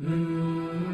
Mm-hmm.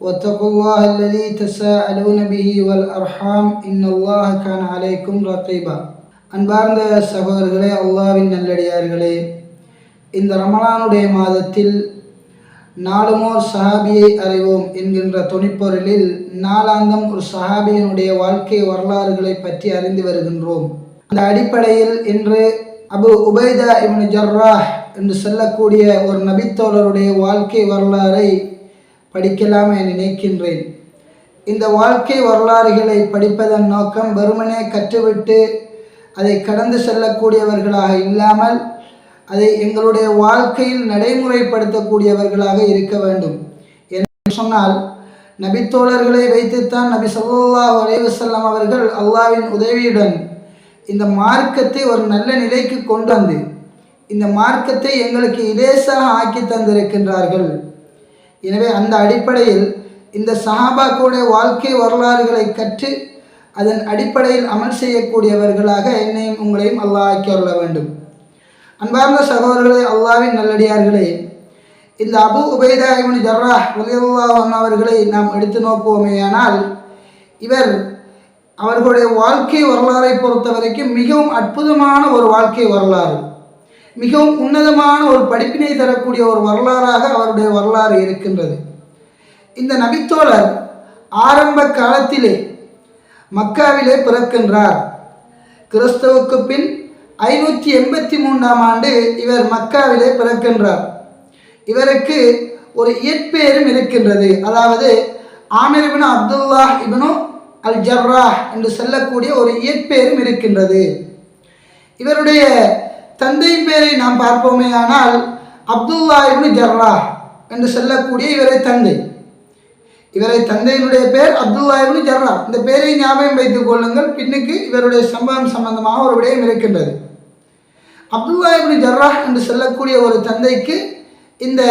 واتقوا الله الذي تساءلون به والأرحام إن الله كان عليكم رقيبا அன்பார்ந்த சகோதரர்களே அல்லாவின் நல்லடியார்களே இந்த ரமலானுடைய மாதத்தில் நாளுமோர் சஹாபியை அறிவோம் என்கின்ற துணிப்பொருளில் நாளாந்தம் ஒரு சஹாபியினுடைய வாழ்க்கை வரலாறுகளை பற்றி அறிந்து வருகின்றோம் அந்த அடிப்படையில் இன்று அபு உபைதா இப்னு ஜர்ராஹ் என்று சொல்லக்கூடிய ஒரு நபித்தோழருடைய வாழ்க்கை வரலாறை படிக்கலாம் என நினைக்கின்றேன். இந்த வாழ்க்கை வரலாறுகளை படிப்பதன் நோக்கம் வெறுமனே கற்றுவிட்டு அதை கடந்து செல்லக்கூடியவர்களாக இல்லாமல் அதை எங்களுடைய வாழ்க்கையில் நடைமுறைப்படுத்தக்கூடியவர்களாக இருக்க வேண்டும். என்று சொன்னால் நபித்தோழர்களை வைத்துத்தான் நபி சல்லா அலைஹி அவர்கள் அல்லாவின் உதவியுடன் இந்த மார்க்கத்தை ஒரு நல்ல நிலைக்கு கொண்டு வந்து இந்த மார்க்கத்தை எங்களுக்கு இலேசாக ஆக்கி தந்திருக்கின்றார்கள். எனவே அந்த அடிப்படையில் இந்த சஹாபாக்களுடைய வாழ்க்கை வரலாறுகளை கற்று அதன் அடிப்படையில் அமல் செய்யக்கூடியவர்களாக என்னையும் உங்களையும் அல்லாஹ் ஆக்கி அருள வேண்டும். அன்பார்ந்த சகோதரர்களே அல்லாவின் நல்லடியார்களே இந்த அபு உபைதா இவன் ஜர்ராஹ் அவர்களை நாம் எடுத்து நோக்குவோமேயானால் இவர் அவர்களுடைய வாழ்க்கை வரலாறை பொறுத்த வரைக்கும் மிகவும் அற்புதமான ஒரு வாழ்க்கை வரலாறு. மிகவும் உன்னதமான ஒரு படிப்பினை தரக்கூடிய ஒரு வரலாறாக அவருடைய வரலாறு இருக்கின்றது. இந்த நபித்தோழர் ஆரம்ப காலத்திலே மக்காவிலே பிறக்கின்றார். கிறிஸ்தவுக்கு பின் ஐநூற்றி எண்பத்தி மூன்றாம் ஆண்டு இவர் மக்காவிலே பிறக்கின்றார். இவருக்கு ஒரு இயற்பெயரும் இருக்கின்றது. அதாவது Amir ibn Abdullah ibn al Jarrah என்று சொல்லக்கூடிய ஒரு இயற்பெயரும் இருக்கின்றது. இவருடைய தந்தையின் பேரை நாம் பார்ப்போமே ஆனால் அப்துல்லா இப்னு ஜர்ராஹ் என்று சொல்லக்கூடிய இவரை தந்தை. இவரை தந்தையினுடைய பேர் அப்துல்லா இப்னு ஜர்ரா. இந்த பேரை ஞாபகம் வைத்துக் கொள்ளுங்கள். பின்னுக்கு இவருடைய சம்பவம் சம்பந்தமாக ஒரு விடயம் இருக்கின்றது. அப்துல்லா இப்னு ஜர்ரா என்று சொல்லக்கூடிய ஒரு தந்தைக்கு இந்த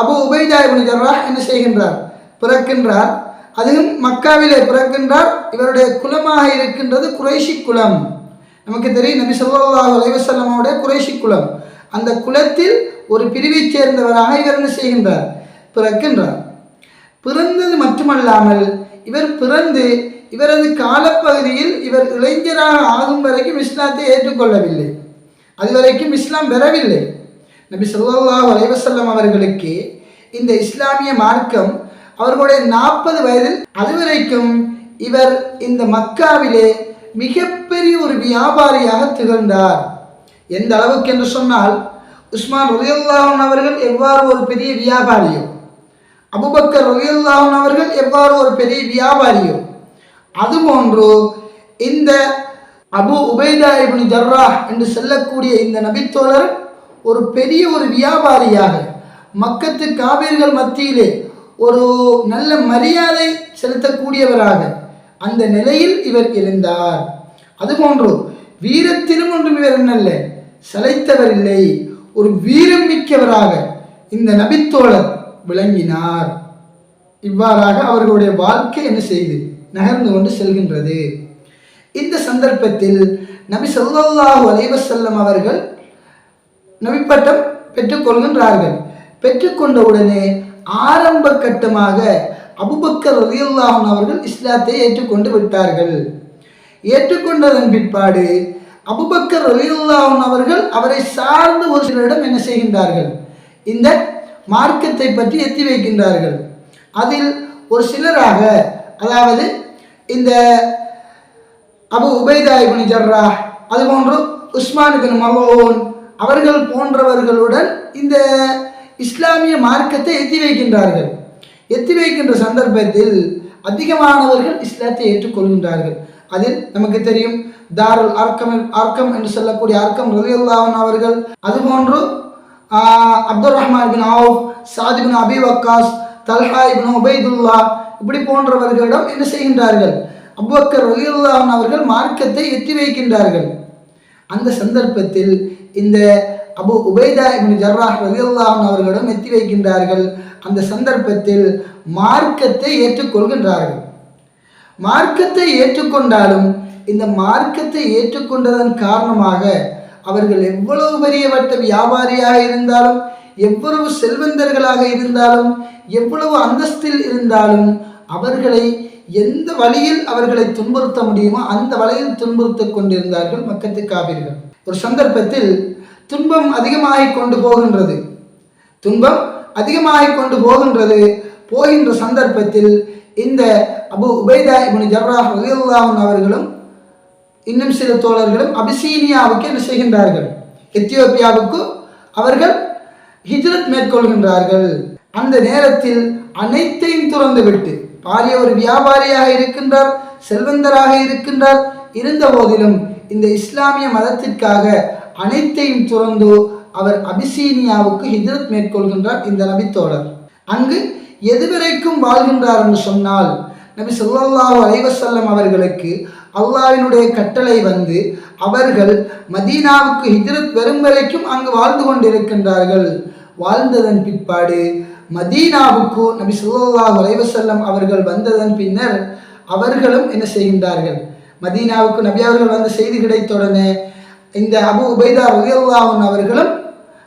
அபு உபைதா இப்னு ஜர்ரா என்ன செய்கின்றார்? பிறக்கின்றார். அதுவும் மக்காவிலே பிறக்கின்றார். இவருடைய குலமாக இருக்கின்றது குறைஷி குலம். நமக்கு தெரியும் நபி சொல்லாஹ் அலைவசல்லமோட குறைஷி குலம். அந்த குலத்தில் ஒரு பிரிவைச் சேர்ந்தவராக இவர் என்ன செய்கின்றார்? பிறக்கின்றார். பிறந்தது மட்டுமல்லாமல் இவர் பிறந்து இவரது காலப்பகுதியில் இவர் இளைஞராக ஆகும் வரைக்கும் இஸ்லாத்தை ஏற்றுக்கொள்ளவில்லை. அதுவரைக்கும் இஸ்லாம் பெறவில்லை நபி சொல்லாஹ் அலைவசல்லம் அவர்களுக்கு இந்த இஸ்லாமிய மார்க்கம் அவர்களுடைய நாற்பது வயதில் அதுவரைக்கும் இவர் இந்த மக்காவிலே மிகப்பெரிய ஒரு வியாபாரியாக திகழ்ந்தார். எந்த அளவுக்கு என்று சொன்னால் உஸ்மான் ரலியுல்லாஹன் அவர்கள் எவ்வாறு ஒரு பெரிய வியாபாரியோ அபுபக்கர் ரலியுல்லாஹன் அவர்கள் எவ்வாறு ஒரு பெரிய வியாபாரியோ அதுபோன்று இந்த அபு உபைதா இப்னு ஜர்ரா என்று சொல்லக்கூடிய இந்த நபித்தோழர் ஒரு பெரிய ஒரு வியாபாரியாக மக்கத்து காவிர்கள் மத்தியிலே ஒரு நல்ல மரியாதை செலுத்தக்கூடியவராக அந்த நிலையில் இவர் இருந்தார் அதுபோன்று வீரத்திலும் ஒன்றும் இவர் என்னல்ல சளைத்தவர் இல்லை. ஒரு வீரம் மிக்கவராக இந்த நபித்தோழர் விளங்கினார். இவ்வாறாக அவர்களுடைய வாழ்க்கை என்ன செய்து? நகர்ந்து கொண்டு செல்கின்றது. இந்த சந்தர்ப்பத்தில் நபி சொல்லாஹு அலைவசல்லம் அவர்கள் நபிப்பட்டம் பெற்றுக்கொள்கின்றார்கள். பெற்றுக்கொண்ட உடனே ஆரம்ப கட்டமாக அபுபக்கர் ரலியுல்லாஹன் அவர்கள் இஸ்லாத்தை ஏற்றுக்கொண்டு விட்டார்கள். ஏற்றுக்கொண்டதன் பிற்பாடு அபுபக்கர் ரலியுல்லாஹன் அவர்கள் அவரை சார்ந்து ஒரு சிலரிடம் என்ன செய்கின்றார்கள்? இந்த மார்க்கத்தை பற்றி எத்தி வைக்கின்றார்கள். அதில் ஒரு சிலராக அதாவது இந்த அபு உபைதா இப்னு ஜர்ரா அதுபோன்று உஸ்மான் பின் மலோன் அவர்கள் போன்றவர்களுடன் இந்த இஸ்லாமிய மார்க்கத்தை எத்தி வைக்கின்றார்கள். எத்தி வைக்கின்ற சந்தர்ப்பத்தில் அதிகமானவர்கள் இஸ்லாத்தை ஏற்றுக்கொள்கின்றார்கள். அதில் நமக்கு தெரியும் தாருல் அர்க்கம் அர்க்கம் என்று சொல்லக்கூடிய அர்க்கம் ரலியுல்லாஹன் அவர்கள் அதுபோன்று Abdul Rahman bin Awf Saad bin Abi Waqqas Talha ibn Ubaidullah இப்படி போன்றவர்களிடம் என்ன செய்கின்றார்கள்? அபுபக்கர் ரலியுல்லாஹன் அவர்கள் மார்க்கத்தை எத்தி வைக்கின்றார்கள் அந்த சந்தர்ப்பத்தில் இந்த அபு உபைதா இப்னு ஜர்ராஹ் ரலியல்லாஹு அவர்களிடம் எத்தி வைக்கின்றார்கள். அந்த சந்தர்ப்பத்தில் மார்க்கத்தை ஏற்றுக்கொள்கின்றார்கள். மார்க்கத்தை ஏற்றுக்கொண்டாலும் இந்த மார்க்கத்தை ஏற்றுக்கொண்டதன் காரணமாக அவர்கள் எவ்வளவு பெரியவற்ற வியாபாரியாக இருந்தாலும் எவ்வளவு செல்வந்தர்களாக இருந்தாலும் எவ்வளவு அந்தஸ்தில் இருந்தாலும் அவர்களை எந்த வழியில் அவர்களை துன்புறுத்த முடியுமோ அந்த வழியில் துன்புறுத்த கொண்டிருந்தார்கள் மக்கத்து காவிர்கள் ஒரு சந்தர்ப்பத்தில் துன்பம் அதிகமாகிக் கொண்டு போகின்றது. துன்பம் அதிகமாகிக் கொண்டு போகின்றது. போகின்ற சந்தர்ப்பத்தில் இந்த அபு உபைதா இப்னு ஜர்ராஹ் ரலியல்லாஹு அவர்களும் இன்னும் சில தோழர்களும் அபிசீனியாவுக்கு என்ன செய்கின்றார்கள்? எத்தியோப்பியாவுக்கு அவர்கள் ஹிஜ்ரத் மேற்கொள்கின்றார்கள். அந்த நேரத்தில் அனைத்தையும் துறந்துவிட்டு பாரிய ஒரு வியாபாரியாக இருக்கின்றார் செல்வந்தராக இருக்கின்றார் இருந்த போதிலும் இந்த இஸ்லாமிய மதத்திற்காக அனைத்தையும் துறந்து அவர் அபிசீனியாவுக்கு ஹிஜ்ரத் மேற்கொள்கின்றார் இந்த நபித்தோழர் அங்கு எதுவரைக்கும் வாழ்கின்றார் என்று சொன்னால் நபி சொல்லாஹ் அலைவசல்லம் அவர்களுக்கு அல்லாவினுடைய கட்டளை வந்து அவர்கள் மதீனாவுக்கு ஹிஜ்ரத் வரும் வரைக்கும் அங்கு வாழ்ந்து கொண்டிருக்கின்றார்கள். வாழ்ந்ததன் பிற்பாடு மதீனாவுக்கு நபி சொல்லாஹ் அலைவசல்லம் அவர்கள் வந்ததன் பின்னர் அவர்களும் என்ன செய்கின்றார்கள்? மதீனாவுக்கு நபி அவர்கள் வந்த செய்தி கிடைத்தவுடனே இந்த அபு உபைதா ரலியல்லாஹு அவர்களும்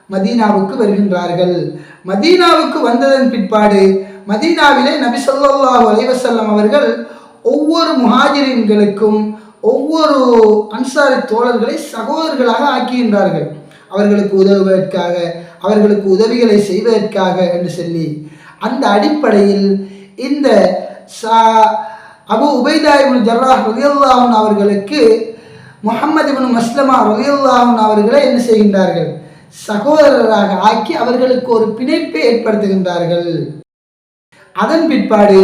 மதீனாவுக்கு வருகின்றார்கள். மதீனாவுக்கு வந்ததன் பிற்பாடு மதீனாவிலே நபி ஸல்லல்லாஹு அலைவசல்லம் அவர்கள் ஒவ்வொரு முஹாஜிரின்களுக்கும் ஒவ்வொரு அன்சாரி தோழர்களை சகோதரர்களாக ஆக்குகின்றார்கள். அவர்களுக்கு உதவுவதற்காக அவர்களுக்கு உதவிகளை செய்வதற்காக என்று சொல்லி. அந்த அடிப்படையில் இந்த சா- அபு உபைதா ஜர்ராஹ் ரலியல்லாஹு அவர்களுக்கு முகமது இப்னு மஸ்லமா ரலியல்லாஹு அவர்களை என்ன செய்கின்றார்கள்? சகோதரராக ஆக்கி அவர்களுக்கு ஒரு பிணைப்பை ஏற்படுத்துகின்றார்கள். அதன் பிற்பாடு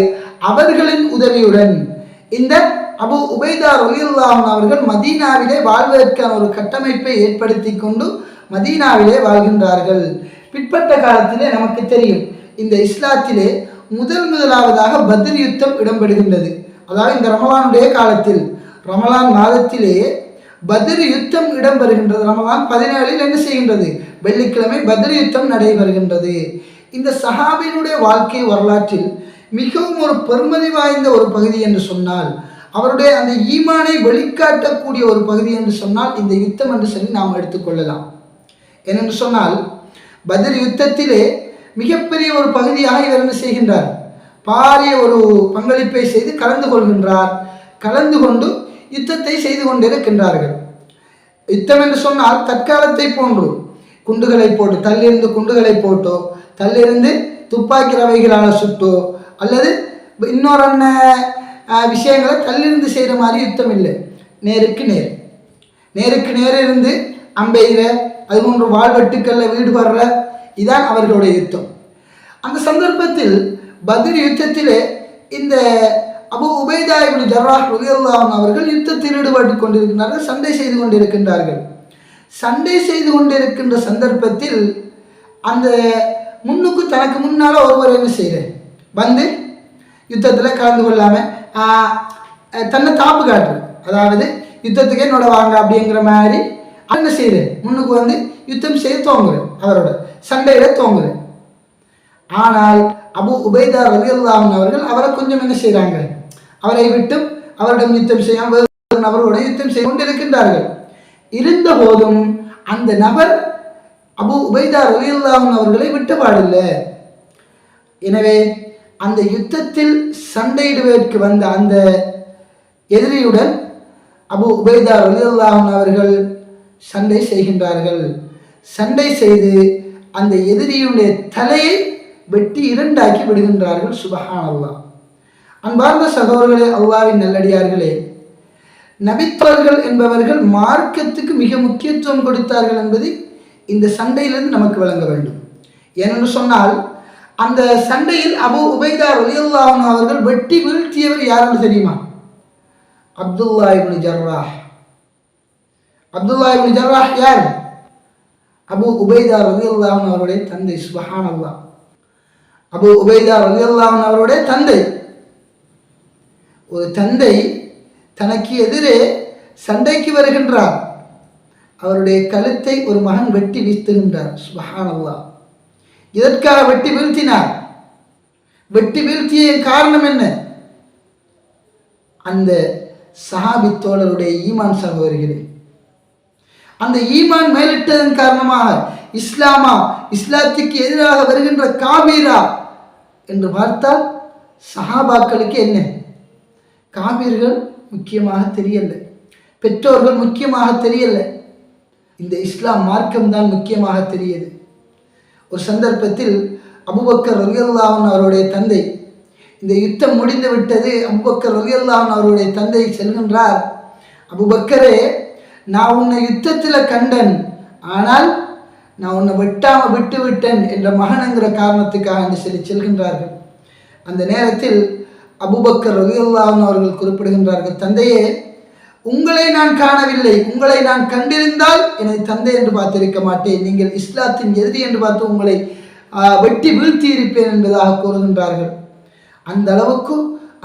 அவர்களின் உதவியுடன் இந்த அபு உபைதா ரலியல்லாஹு அவர்கள் மதீனாவிலே வாழ்வதற்கான ஒரு கட்டமைப்பை ஏற்படுத்தி கொண்டு மதீனாவிலே வாழ்கின்றார்கள். பிற்பட்ட காலத்திலே நமக்கு தெரியும் இந்த இஸ்லாத்திலே முதல் முதலாவதாக பத்ரி யுத்தம் இடம்பெறுகின்றது. அதாவது இந்த ரமலானுடைய காலத்தில் ரமலான் மாதத்திலே பத்ர் யுத்தம் இடம்பெறுகின்றது. ரமதான் பதினேழில் என்ன செய்கின்றது? வெள்ளிக்கிழமை பத்ர் யுத்தம் நடைபெறுகின்றது. இந்த சஹாபியினுடைய வாழ்க்கை வரலாற்றில் மிகவும் ஒரு பெருமதி வாய்ந்த ஒரு பகுதி என்று சொன்னால் அவருடைய அந்த ஈமானை வெளிக்காட்டக்கூடிய ஒரு பகுதி என்று சொன்னால் இந்த யுத்தம் என்று சொல்லி நாம் எடுத்துக்கொள்ளலாம் ஏனென்று சொன்னால் பதில் யுத்தத்திலே மிகப்பெரிய ஒரு பகுதியாக இவர் என்ன செய்கின்றார்? பாரிய ஒரு பங்களிப்பை செய்து கலந்து கொள்கின்றார். கலந்து கொண்டு யுத்தத்தை செய்து கொண்டிருக்கின்றார்கள். யுத்தம் என்று சொன்னால் தற்காலத்தை போன்று. குண்டுகளை போட்டு தள்ளிருந்து குண்டுகளை போட்டோ தள்ளிருந்து துப்பாக்கி ரவைகளால் சுட்டோ அல்லது இன்னொரு என்ன விஷயங்களை தள்ளிருந்து செய்கிற மாதிரி யுத்தம் இல்லை. நேருக்கு நேர். நேருக்கு நேர் இருந்து அம்பெய்கிற அது போன்ற வாழ்வெட்டுக்களில் ஈடுபடுற இதான் அவர்களுடைய யுத்தம். அந்த சந்தர்ப்பத்தில் பதில் யுத்தத்திலே இந்த அபு உபைதா இப்னு ஜர்ராஹ் ரலியல்லாஹு அவர்கள் யுத்தத்தில் ஈடுபட்டு கொண்டிருக்கின்றார்கள் சண்டை செய்து கொண்டிருக்கின்றார்கள். சண்டை செய்து கொண்டிருக்கின்ற சந்தர்ப்பத்தில் அந்த முன்னுக்கு தனக்கு முன்னால் ஒருவர் என்ன செய்கிறேன் வந்து யுத்தத்தில் கலந்து கொள்ளாமல் தன்னை தாப்பு காட்டு. அதாவது யுத்தத்துக்கு என்னோட வாங்க அப்படிங்கிற மாதிரி என்ன செய்கிறேன் முன்னுக்கு வந்து யுத்தம் செய்ய தோங்குது அவரோட சண்டையில தோங்குறேன் ஆனால் அபு உபைதா ரலியல்லாஹு அவர்கள் அவரை கொஞ்சம் என்ன செய்கிறாங்க அவரை விட்டும் அவரிடம் யுத்தம் செய்யாம வேறு நபரோட யுத்தம் செய்து கொண்டிருக்கின்றார்கள். இருந்த போதும் அந்த நபர் அபு உபைதா ரலியல்லாஹு அவர்களை விட்டுபாடில்லை எனவே அந்த யுத்தத்தில் சண்டையிடுவதற்கு வந்த அந்த எதிரியுடன் அபு உபைதா ரலியல்லாஹு அவர்கள் சண்டை செய்கின்றார்கள். சண்டை செய்து அந்த எதிரியுடைய தலையை வெட்டி இரண்டாக்கி விடுகின்றார்கள். சுபஹான் அன்பார்ந்த சகோதரர்களே அல்லாவின் நல்லடியார்களே நபித்தவர்கள் என்பவர்கள் மார்க்கத்துக்கு மிக முக்கியத்துவம் கொடுத்தார்கள் என்பது இந்த சண்டையிலிருந்து நமக்கு வழங்க வேண்டும். ஏனென்று சொன்னால் அந்த சண்டையில் அபு உபைதா ரலியுல்லாஹன் அவர்கள் வெட்டி வீழ்த்தியவர் யாருன்னு தெரியுமா? அப்துல்லா இப்னு ஜர்ரா அப்துல்லா இப்னு ஜர்ரா யார்? அபு உபைதா ரலியுல்லாஹன் அவருடைய தந்தை சுபஹானல்லாஹ். அபு உபைதா ரலியுல்லாஹன் அவருடைய தந்தை. ஒரு தந்தை தனக்கு எதிரே சண்டைக்கு வருகின்றார் அவருடைய கழுத்தை ஒரு மகன் வெட்டி வீழ்த்துகின்றார். சுபஹானல்லா. இதற்காக வெட்டி வீழ்த்தினார்? வெட்டி வீழ்த்திய காரணம் என்ன? அந்த சஹாபி தோழருடைய ஈமான் சகோதரிகளே அந்த ஈமான் மேலிட்டதன் காரணமாக இஸ்லாமா இஸ்லாத்துக்கு எதிராக வருகின்ற காபீரா என்று பார்த்தால் சஹாபாக்களுக்கு என்ன? காபீர்கள் முக்கியமாக தெரியல. பெற்றோர்கள் முக்கியமாக தெரியல. இந்த இஸ்லாம் மார்க்கம்தான் முக்கியமாக தெரியது. ஒரு சந்தர்ப்பத்தில் அபுபக்கர் ரலியல்லாஹன் அவருடைய தந்தை இந்த யுத்தம் முடிந்து விட்டது அபுபக்கர் ரலியல்லாஹன் அவருடைய தந்தை செல்கின்றார். அபுபக்கரே நான் உன்னை யுத்தத்தில் கண்டன் ஆனால் நான் உன்னை வெட்டாமல் விட்டு விட்டேன் என்ற மகனுங்கிற காரணத்துக்காக என்று சொல்லி செல்கின்றார்கள். அந்த நேரத்தில் அபுபக்கர் ரவியுல்லான் அவர்கள் குறிப்பிடுகின்றார்கள் தந்தையே உங்களை நான் காணவில்லை. உங்களை நான் கண்டிருந்தால் எனது தந்தை என்று பார்த்திருக்க மாட்டேன். நீங்கள் இஸ்லாத்தின் எதிரி என்று பார்த்து உங்களை வெட்டி வீழ்த்தி இருப்பேன் என்பதாக கூறுகின்றார்கள். அந்த அளவுக்கு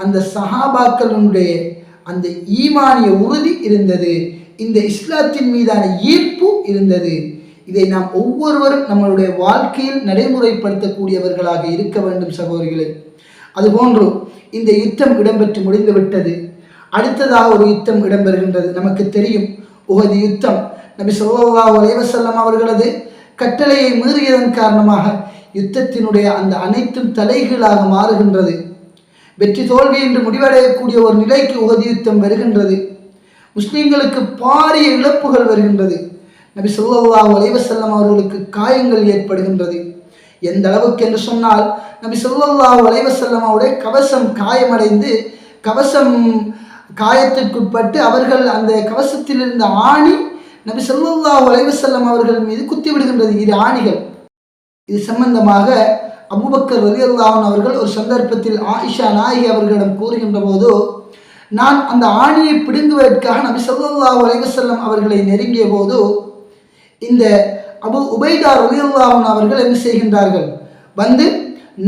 அந்த சஹாபாக்களுடைய அந்த ஈமானிய உறுதி இருந்தது. இந்த இஸ்லாத்தின் மீதான ஈர்ப்பு இருந்தது. இதை நாம் ஒவ்வொருவரும் நம்மளுடைய வாழ்க்கையில் நடைமுறைப்படுத்தக்கூடியவர்களாக இருக்க வேண்டும் சகோதரிகளே. அதுபோன்று இந்த யுத்தம் இடம்பெற்று முடிந்துவிட்டது. அடுத்ததாக ஒரு யுத்தம் இடம்பெறுகின்றது. நமக்கு தெரியும் உகது யுத்தம் நபி சொல்லா அலைவசல்லம் அவர்களது கட்டளையை மீறியதன் காரணமாக யுத்தத்தினுடைய அந்த அனைத்தும் தலைகீழாக மாறுகின்றது. வெற்றி தோல்வி என்று முடிவடையக்கூடிய ஒரு நிலைக்கு உகதி யுத்தம் வருகின்றது. முஸ்லீம்களுக்கு பாரிய இழப்புகள் வருகின்றது. நபி சொல்லாஹ் அலைவசல்லம் அவர்களுக்கு காயங்கள் ஏற்படுகின்றது. எந்த அளவுக்கு என்று சொன்னால் நபி சொல்லல்லா அலைவசல்லம் செல்லமாவுடைய கவசம் காயமடைந்து கவசம் காயத்திற்குட்பட்டு அவர்கள் அந்த கவசத்தில் இருந்த ஆணி நபி சொல்லாஹ் செல்லம் அவர்கள் மீது குத்தி விடுகின்றது. இரு ஆணிகள். இது சம்பந்தமாக அபுபக்கர் ரலி அல்லாஹன் அவர்கள் ஒரு சந்தர்ப்பத்தில் ஆயிஷா நாயகி அவர்களிடம் கூறுகின்ற போது நான் அந்த ஆணியை பிடுங்குவதற்காக நபி சொல்லாஹ் அலைவசல்லம் அவர்களை நெருங்கிய போது இந்த அபு உபைதார் ரலி அவர்கள் என்ன செய்கின்றார்கள்? வந்து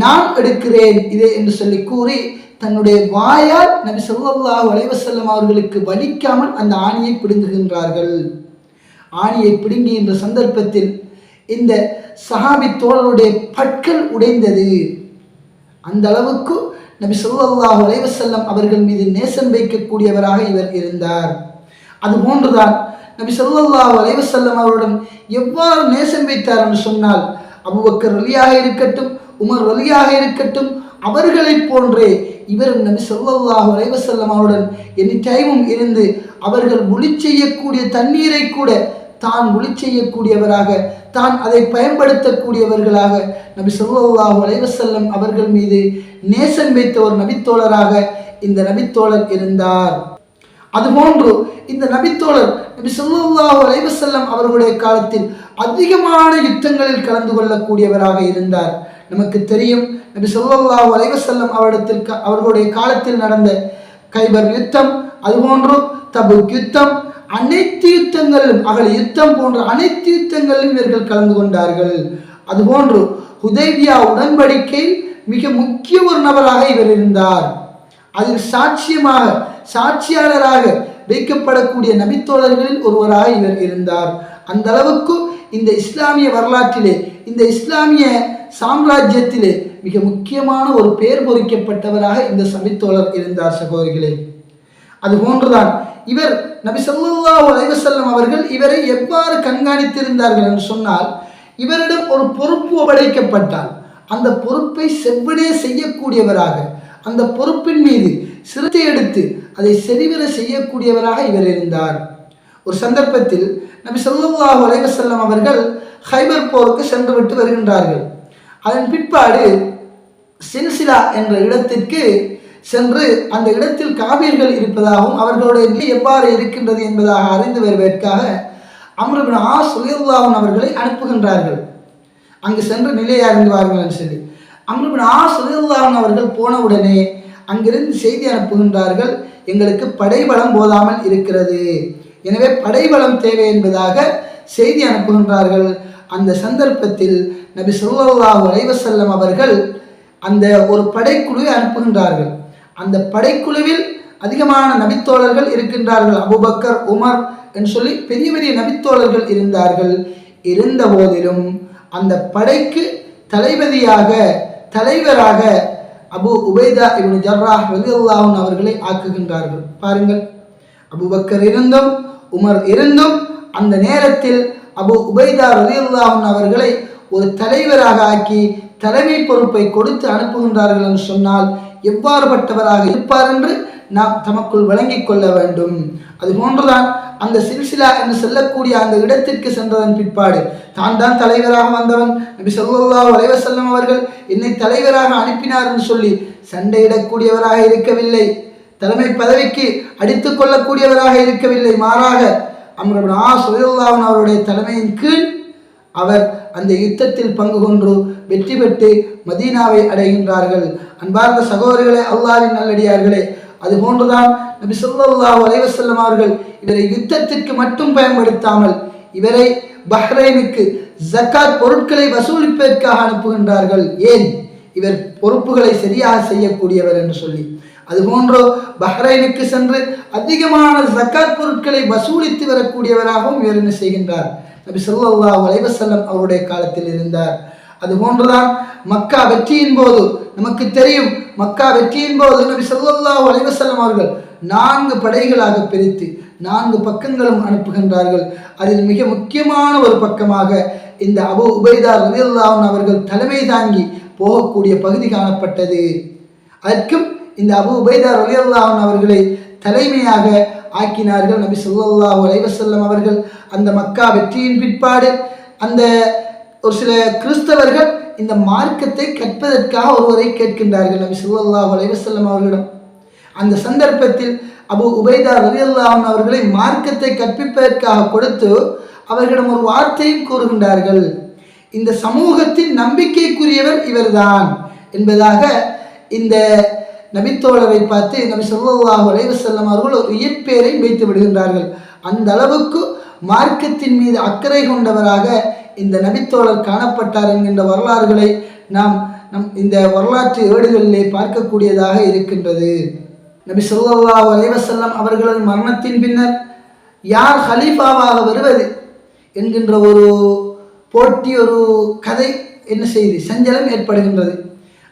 நான் எடுக்கிறேன் இதை என்று சொல்லி கூறி தன்னுடைய வாயால் நபி சொல்லாஹ் அலைவசல்லம் அவர்களுக்கு வலிக்காமல் அந்த ஆணியை பிடுங்குகின்றார்கள். ஆணியை பிடுங்குகின்ற சந்தர்ப்பத்தில் இந்த சஹாபி தோழருடைய பற்கள் உடைந்தது. அந்த அளவுக்கு நபி சொல்லாஹ் அலைவசல்லம் அவர்கள் மீது நேசம் வைக்கக்கூடியவராக இவர் இருந்தார். அது போன்றுதான் நபி சொல்லாஹ் அலைவசல்லம் அவரிடம் எவ்வாறு நேசம் வைத்தார் என்று சொன்னால் அபுபக்கர் வழியாக இருக்கட்டும் உமர் வழியாக இருக்கட்டும் அவர்களைப் போன்றே இவரும் நபி சொல்லாஹு அலைவசல்லம் அவருடன் எனி டைமும் இருந்து அவர்கள் ஒளி செய்யக்கூடிய தண்ணீரை கூட தான் ஒளி செய்யக்கூடியவராக தான் அதை பயன்படுத்தக்கூடியவர்களாக நபி சொல்லாஹு அலைவசல்லம் அவர்கள் மீது நேசம் வைத்த ஒரு நபித்தோழராக இந்த நபித்தோழர் இருந்தார். அதுபோன்று இந்த நபித்தோழர் நபி சொல்லாஹு அலைவசல்லம் அவர்களுடைய காலத்தில் அதிகமான யுத்தங்களில் கலந்து கொள்ளக்கூடியவராக இருந்தார். நமக்கு தெரியும் நபி சொல்லாஹு அலைவசல்லம் அவரிடத்தில் அவர்களுடைய காலத்தில் நடந்த கைபர் யுத்தம் அதுபோன்று தபுக் யுத்தம் அனைத்து யுத்தங்களிலும் அகல் யுத்தம் போன்ற அனைத்து யுத்தங்களிலும் இவர்கள் கலந்து கொண்டார்கள். அதுபோன்று ஹுதேவியா உடன்படிக்கை மிக முக்கிய ஒரு நபராக இவர் இருந்தார். அதில் சாட்சியமாக சாட்சியாளராக வைக்கப்படக்கூடிய நபித்தோழர்களில் ஒருவராக இவர் இருந்தார். அந்த அளவுக்கு இந்த இஸ்லாமிய வரலாற்றிலே இந்த இஸ்லாமிய சாம்ராஜ்யத்திலே மிக முக்கியமான ஒரு பெயர் பொறிக்கப்பட்டவராக இந்த சபித்தோழர் இருந்தார் சகோதரிகளே. அது போன்றுதான் இவர் நபி சல்லா அலைவசல்லம் அவர்கள் இவரை எவ்வாறு கண்காணித்திருந்தார்கள் என்று சொன்னால் இவரிடம் ஒரு பொறுப்பு ஒப்படைக்கப்பட்டால் அந்த பொறுப்பை செவ்வனே செய்யக்கூடியவராக அந்த பொறுப்பின் மீது சிறுத்தை எடுத்து அதை செறிவர செய்யக்கூடியவராக இவர் இருந்தார். ஒரு சந்தர்ப்பத்தில் நபி சொல்லாஹு அலைவசல்லம் அவர்கள் ஹைபர் போருக்கு சென்று விட்டு வருகின்றார்கள். அதன் பிற்பாடு சின்சிலா என்ற இடத்திற்கு சென்று அந்த இடத்தில் காவியர்கள் இருப்பதாகவும் அவர்களுடைய நிலை எவ்வாறு இருக்கின்றது என்பதாக அறிந்து வருவதற்காக அம்ருபின் ஆ சுலியுல்லாஹன் அவர்களை அனுப்புகின்றார்கள். அங்கு சென்று நிலையை அறிந்து வாருங்கள் சொல்லி அம்ருபின் ஆ சுலியுல்லாஹன் அவர்கள் போனவுடனே அங்கிருந்து செய்தி அனுப்புகின்றார்கள் எங்களுக்கு படைபலம் போதாமல் இருக்கிறது. எனவே படைபலம் தேவை என்பதாக செய்தி அனுப்புகின்றார்கள். அந்த சந்தர்ப்பத்தில் நபி சொல்லாஹு அலைவசல்லம் அவர்கள் அந்த ஒரு படைக்குழுவை அனுப்புகின்றார்கள். அந்த படைக்குழுவில் அதிகமான நபித்தோழர்கள் இருக்கின்றார்கள். அபுபக்கர் உமர் என்று சொல்லி பெரிய பெரிய நபித்தோழர்கள் இருந்தார்கள். இருந்த போதிலும் அந்த படைக்கு தளபதியாக தலைவராக அபு உபைதா இவனு ஜர்ராஹ் ரலியல்லாஹுன் அவர்களை ஆக்குகின்றார்கள். பாருங்கள். அபுபக்கர் இருந்தும் உமர் இருந்தும் அந்த நேரத்தில் அபு உபைதா ரலியுல்லாஹன் அவர்களை ஒரு தலைவராக ஆக்கி தலைமை பொறுப்பை கொடுத்து அனுப்புகின்றார்கள் என்று சொன்னால் எவ்வாறுபட்டவராக இருப்பார் என்று நாம் தமக்குள் வழங்கிக் கொள்ள வேண்டும். அது போன்றுதான் அந்த சில்சிலா என்று சொல்லக்கூடிய அந்த இடத்திற்கு சென்றதன் பிற்பாடு. தான் தான் தலைவராக வந்தவன். நபி சொல்லா வலைவசல்லம் அவர்கள் என்னை தலைவராக அனுப்பினார் என்று சொல்லி சண்டையிடக்கூடியவராக இருக்கவில்லை. தலைமை பதவிக்கு அடித்துக் கொள்ளக்கூடியவராக இருக்கவில்லை. மாறாக அம்ரபன் ஆ சுயல்லாவன் அவருடைய தலைமையின் கீழ் அவர் அந்த யுத்தத்தில் பங்கு கொண்டு வெற்றி பெற்று மதீனாவை அடைகின்றார்கள். அன்பார்ந்த சகோதரிகளே அல்லாவின் நல்லடியார்களே அது போன்றுதான் நபி சொல்லாஹ் அலைவசல்லம் அவர்கள் இவரை யுத்தத்திற்கு மட்டும் பயன்படுத்தாமல் இவரை பஹ்ரைனுக்கு ஜக்காத் பொருட்களை வசூலிப்பதற்காக அனுப்புகின்றார்கள். ஏன்? இவர் பொறுப்புகளை சரியாக செய்யக்கூடியவர் என்று சொல்லி. அதுபோன்றோ பஹ்ரைனுக்கு சென்று அதிகமான ஜக்காத் பொருட்களை வசூலித்து வரக்கூடியவராகவும் இவர் என்ன செய்கின்றார்? நபி சொல்லா அலைவசல்லம் அவருடைய காலத்தில் இருந்தார். அதுபோன்றுதான் மக்கா வெற்றியின் போது நமக்கு தெரியும் மக்கா வெற்றியின் போது நபி சொல்லல்லா அலைவசல்லம் அவர்கள் நான்கு படைகளாக பிரித்து நான்கு பக்கங்களும் அனுப்புகின்றார்கள். அதில் மிக முக்கியமான ஒரு பக்கமாக இந்த அபு உபைதா ரலியல்லாஹன் அவர்கள் தலைமை தாங்கி போகக்கூடிய பகுதி காணப்பட்டது. அதற்கும் இந்த அபு உபைதா ரலியல்லாஹன் அவர்களை தலைமையாக ஆக்கினார்கள் நபி சொல்லாஹு அலைவசல்லம் அவர்கள். அந்த மக்கா வெற்றியின் பிற்பாடு அந்த ஒரு சில கிறிஸ்தவர்கள் இந்த மார்க்கத்தை கற்பதற்காக ஒருவரை கேட்கின்றார்கள். நபி சுல்லா அலைவசல்லம் அவர்களிடம். அந்த சந்தர்ப்பத்தில் அபு உபைதா ரலியல்லாஹன் அவர்களை மார்க்கத்தை கற்பிப்பதற்காக கொடுத்து அவர்களிடம் ஒரு வார்த்தையும் கூறுகின்றார்கள். இந்த சமூகத்தின் நம்பிக்கைக்குரியவர் இவர்தான் என்பதாக இந்த நபித்தோழரை பார்த்து நபி சொல்லாஹு அலைவசல்லம் அவர்கள் ஒரு இயற்பெயரை வைத்து விடுகின்றார்கள். அந்த அளவுக்கு மார்க்கத்தின் மீது அக்கறை கொண்டவராக இந்த நபித்தோழர் காணப்பட்டார் என்கின்ற வரலாறுகளை நாம் நம் இந்த வரலாற்று ஏடுகளிலே பார்க்கக்கூடியதாக இருக்கின்றது. நபி சொல்லா அலைவசல்லம் அவர்களது மரணத்தின் பின்னர் யார் ஹலீஃபாவாக வருவது என்கின்ற ஒரு போட்டி ஒரு கதை என்ன செய்து சஞ்சலம் ஏற்படுகின்றது.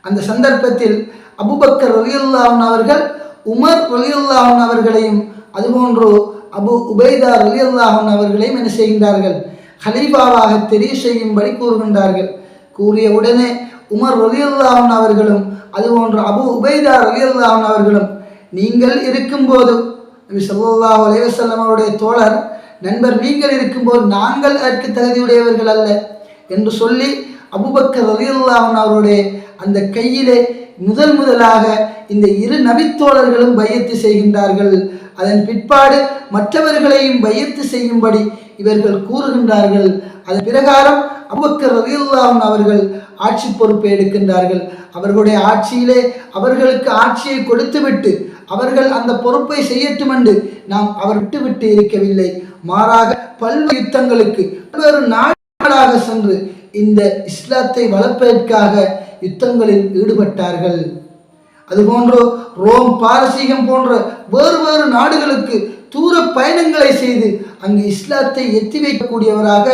அந்த சந்தர்ப்பத்தில் அபுபக்கர் ரலியுல்லாஹன் அவர்கள் உமர் ரலியுல்லாஹன் அவர்களையும் அதுபோன்று அபு உபைதா ரலியுல்லாஹன் அவர்களையும் என்ன செய்கின்றார்கள்? ஹலீஃபாவாக தெரிவு செய்யும்படி கூறுகின்றார்கள். கூறிய உடனே உமர் ரலியுல்லாஹன் அவர்களும் அதுபோன்று அபு உபைதா ரலியுல்லாஹன் அவர்களும் நீங்கள் இருக்கும்போது நபி ஸல்லல்லாஹு அலைவசல்லம் அவருடைய தோழர் நண்பர் நீங்கள் இருக்கும்போது நாங்கள் அதற்கு தகுதியுடையவர்கள் அல்ல என்று சொல்லி அபுபக்கர் ரலியுல்லாவன் அவருடைய அந்த கையிலே முதல் முதலாக இந்த இரு நபித்தோழர்களும் பையத்து செய்கின்றார்கள். அதன் பிற்பாடு மற்றவர்களையும் பையத்து செய்யும்படி இவர்கள் கூறுகின்றார்கள். அதன் பிரகாரம் அபுக்கர் ரலியுல்லாஹன் அவர்கள் ஆட்சி பொறுப்பை எடுக்கின்றார்கள். அவர்களுடைய ஆட்சியிலே அவர்களுக்கு ஆட்சியை கொடுத்துவிட்டு அவர்கள் அந்த பொறுப்பை செய்யட்டும் என்று நாம் அவர் விட்டுவிட்டு இருக்கவில்லை. மாறாக பல்வேறு யுத்தங்களுக்கு பல்வேறு நாடுகளாக சென்று இந்த இஸ்லாத்தை வளர்ப்பதற்காக யுத்தங்களில் ஈடுபட்டார்கள். அதுபோன்று ரோம் பாரசீகம் போன்ற வேறு வேறு நாடுகளுக்கு தூர பயணங்களை செய்து அங்கு இஸ்லாத்தை எத்தி வைக்கக்கூடியவராக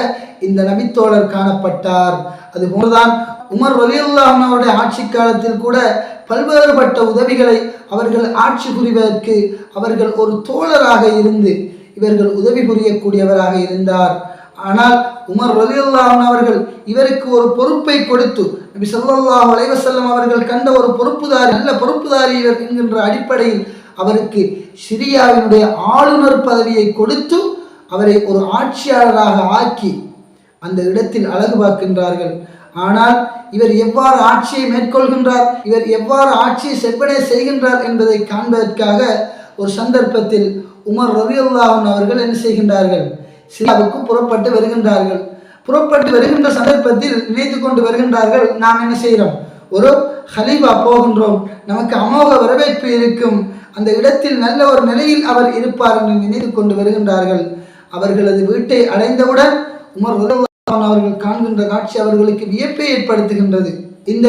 இந்த நபித்தோழர் காணப்பட்டார். அது போன்றுதான் உமர் ரலியுல்லாஹன் அவருடைய ஆட்சி காலத்தில் கூட பல்வேறுபட்ட உதவிகளை அவர்கள் ஆட்சி புரிவதற்கு அவர்கள் ஒரு தோழராக இருந்து இவர்கள் உதவி புரியக்கூடியவராக இருந்தார். ஆனால் உமர் ரலியுல்லாஹன் அவர்கள் இவருக்கு ஒரு பொறுப்பை கொடுத்து நபி ஸல்லல்லாஹு அலைவசல்லம் அவர்கள் கண்ட ஒரு பொறுப்புதாரி நல்ல பொறுப்புதாரி இவர் என்கின்ற அடிப்படையில் அவருக்கு சிரியாவினுடைய ஆளுநர் பதவியை கொடுத்து அவரை ஒரு ஆட்சியாளராக ஆக்கி அந்த இடத்தில் அழகு பார்க்கின்றார்கள். ஆனால் இவர் எவ்வாறு ஆட்சியை மேற்கொள்கின்றார் இவர் எவ்வாறு ஆட்சியை செவ்வனே செய்கின்றார் என்பதை காண்பதற்காக ஒரு சந்தர்ப்பத்தில் உமர் ரவியுல்லாஹன் அவர்கள் என்ன செய்கின்றார்கள்? சிரியாவுக்கு புறப்பட்டு வருகின்றார்கள். புறப்பட்டு வருகின்ற சந்தர்ப்பத்தில் நினைத்து கொண்டு வருகின்றார்கள் நாம் என்ன செய்கிறோம்? ஒரு ஹலீபா போகின்றோம். நமக்கு அமோக வரவேற்பு இருக்கும். அந்த இடத்தில் நல்ல ஒரு நிலையில் அவர் இருப்பார் என்று நினைத்து கொண்டு வருகின்றார்கள். அவர்களது வீட்டை அடைந்தவுடன் உமர் ரலியல்லாஹு அவர்கள் காண்கின்ற காட்சி அவர்களுக்கு வியப்பை ஏற்படுத்துகின்றது. இந்த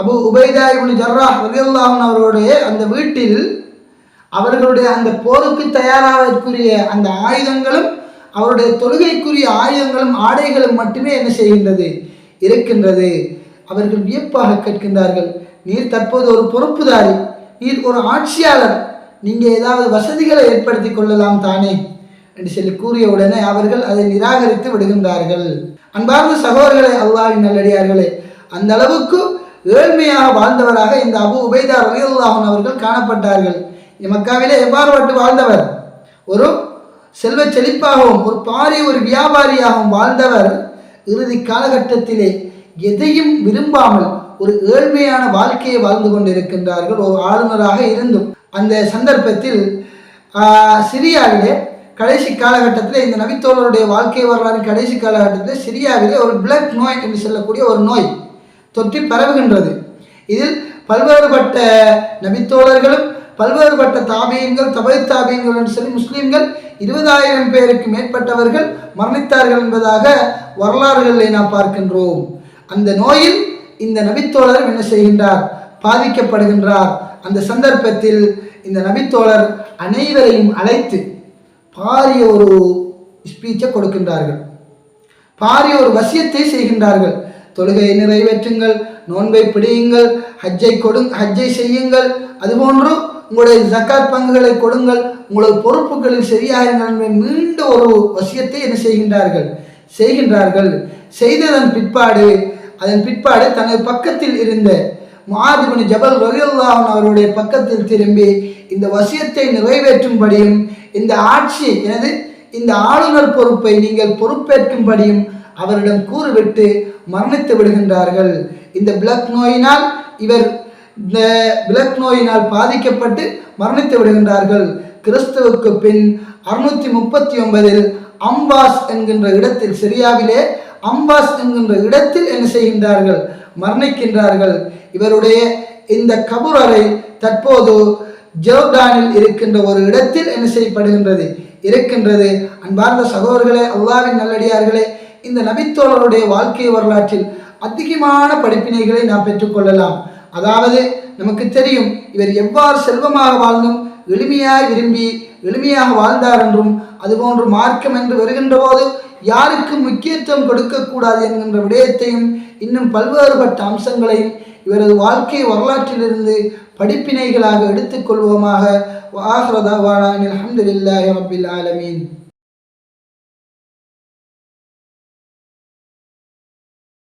அபு உபைதா இப்னு ஜர்ராஹ் ரலியல்லாஹு அவர்களுடைய அந்த வீட்டில் அவர்களுடைய அந்த போருக்கு தயாராகக்கூடிய அந்த ஆயுதங்களும் அவருடைய தொழுகைக்குரிய ஆயுதங்களும் ஆடைகளும் மட்டுமே என்ன செய்கின்றது? இருக்கின்றது. அவர்கள் வியப்பாக கேட்கின்றார்கள். நீர் தற்போது ஒரு பொறுப்புதாரி. நீர் ஒரு ஆட்சியாளர். நீங்கள் ஏதாவது வசதிகளை ஏற்படுத்தி கொள்ளலாம் தானே? என்று சொல்லி கூறிய உடனே அவர்கள் அதை நிராகரித்து விடுகின்றார்கள். அன்பார்ந்த சகோதரர்களே அல்லாவின் நல்லடியார்களே அந்த அளவுக்கு ஏழ்மையாக வாழ்ந்தவராக இந்த அபு உபைதா ரலியல்லாஹன் அவர்கள் காணப்பட்டார்கள். மக்காவிலே எவ்வாறு பட்டு வாழ்ந்தவர்? ஒரு செல்வ செழிப்பாகவும் ஒரு பாரிய ஒரு வியாபாரியாகவும் வாழ்ந்தவர் இறுதி காலகட்டத்திலே எதையும் விரும்பாமல் ஒரு ஏழ்மையான வாழ்க்கையை வாழ்ந்து கொண்டிருக்கின்றார்கள். ஒரு ஆளுநராக இருந்தும் அந்த சந்தர்ப்பத்தில் சிரியாவிலே கடைசி காலகட்டத்தில் இந்த நபித்தோழருடைய வாழ்க்கை வரலாறு கடைசி காலகட்டத்தில் சிரியாவிலே ஒரு பிளட் நோய் என்று சொல்லக்கூடிய ஒரு நோய் தொற்றி பரவுகின்றது. இதில் பல்வேறுபட்ட நபித்தோழர்களும் பல்வேறுபட்ட தாபியங்கள் தபை தாபியங்கள் என்று சொல்லி முஸ்லீம்கள் இருபதாயிரம் பேருக்கு மேற்பட்டவர்கள் மரணித்தார்கள் என்பதாக வரலாறுகளை நாம் பார்க்கின்றோம். அந்த நோயில் இந்த நபித்தோழர் என்ன செய்கின்றார்? பாதிக்கப்படுகின்றார். அந்த சந்தர்ப்பத்தில் இந்த நபித்தோழர் அனைவரையும் அழைத்து பாரிய ஒரு ஸ்பீச்சை கொடுக்கின்றார்கள். பாரிய ஒரு வசியத்தை செய்கின்றார்கள். தொழுகையை நிறைவேற்றுங்கள் நோன்பை பிடியுங்கள் ஹஜ்ஜை கொடு ஹஜ்ஜை செய்யுங்கள். அதுபோன்று உங்களுடைய ஜக்காத் பங்குகளை கொடுங்கள். உங்களது பொறுப்புகளில் சரியாயிருங்கள் என்ற நீண்ட ஒரு வசியத்தை என்ன செய்கின்றார்கள்? செய்கின்றார்கள். செய்ததன் பிற்பாடு அதன் பிற்பாடு தனது பக்கத்தில் இருந்த மாதிபனி ஜபல் ரலியல்லாஹு அவருடைய பக்கத்தில் திரும்பி இந்த வசியத்தை நிறைவேற்றும்படியும் இந்த ஆட்சி எனது இந்த ஆளுநர் பொறுப்பை நீங்கள் பொறுப்பேற்கும்படியும் அவரிடம் கூறிவிட்டு மரணித்து விடுகின்றார்கள். இந்த பிளக் நோயினால் இவர் இந்த பிளக் நோயினால் பாதிக்கப்பட்டு மரணித்து விடுகின்றார்கள். கிறிஸ்துவுக்கு பின் அறுநூற்றி முப்பத்தி ஒன்பதில் அம்பாஸ் என்கின்ற இடத்தில் சிரியாவிலே அம்பாஸ் என்கின்ற இடத்தில் என்ன செய்கின்றார்கள்? மரணிக்கின்றார்கள். இவருடைய இந்த கபுரறை தற்போது ஜோர்டானில் இருக்கின்ற ஒரு இடத்தில் என்ன செய்யப்படுகின்றது? இருக்கின்றது. அன்பார்ந்த சகோதரர்களே அல்லாவின் நல்லடியார்களே இந்த நபித்தோழருடைய வாழ்க்கை வரலாற்றில் அதிகமான படிப்பினைகளை நாம் பெற்றுக்கொள்ளலாம் அதாவது நமக்கு தெரியும் இவர் எவ்வாறு செல்வமாக வாழ்ந்தும் எளிமையாய் விரும்பி எளிமையாக வாழ்ந்தார் என்றும் அதுபோன்று மார்க்கம் என்று வருகின்ற போது யாருக்கும் முக்கியத்துவம் கொடுக்கக்கூடாது என்கின்ற விடயத்தையும் இன்னும் பல்வேறுபட்ட அம்சங்களையும் இவரது வாழ்க்கை வரலாற்றிலிருந்து படிப்பினைகளாக எடுத்துக்கொள்வோமாக. வாஹ்ரதாவான அல்ஹம்துலில்லாஹி ரபில் ஆலமீன்.